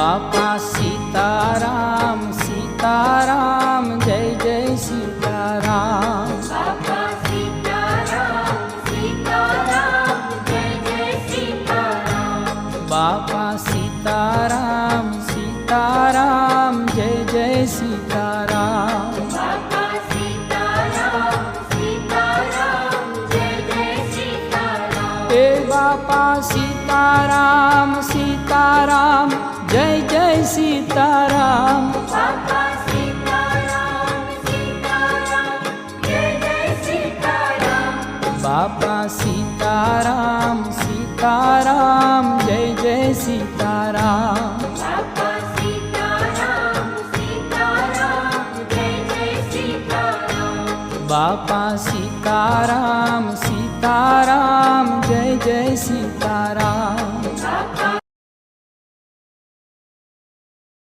બાપા સીતારામ સીતારામ જય જય સીતારામ. બાપા સીતારામ સીતારામ જય જય સીતારામ. એ બાપા સીતારામ સીતારામ. સીતારામ. બાપા સીતારામ સીતારામ જય જય સીતારામ. બાપા સીતારામ સીતારામ જય જય સીતા